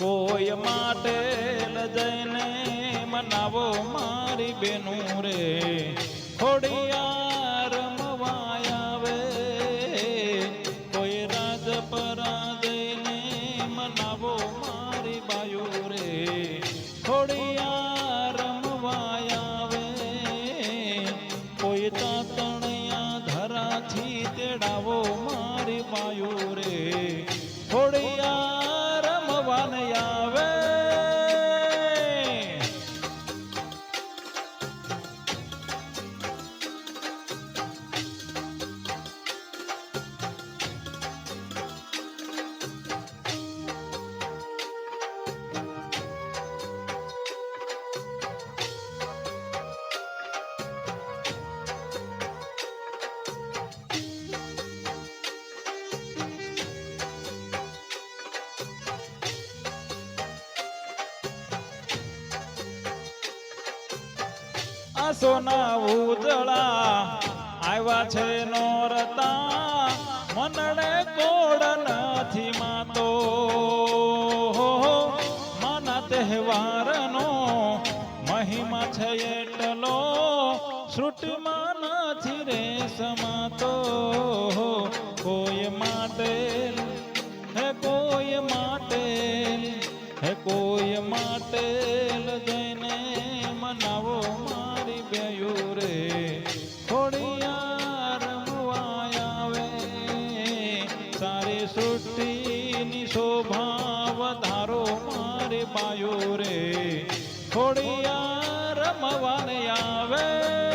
કોઈ માટે જઈને મનાવો મારી બેનું રે. ખોડિયા રમવાય કોઈ રાજ પરાજયને મનાવો મારી બાયુ રે. ખોડિયાર રમવાય આવે, કોઈ તાતણિયા ધરાથી તેડાવો મારી બાયુ રે. સોના ઉજળા આવ્યા છે નોરતા. મનને કોડ નથી માતો. માના તહેવારનો મહિમા છે એટલો. શ્રુટમાં નથી રે સમાતો. કોઈ માટે, હે કોઈ માટે, હે કોઈ માટે જઈને મનાવો મારી બેયુ રે. ખોડિયાર રમવાય આવે. સારી સૃષ્ટિની શોભા વધારો મારી બાયુ રે. ખોડિયાર રમવાને આવે.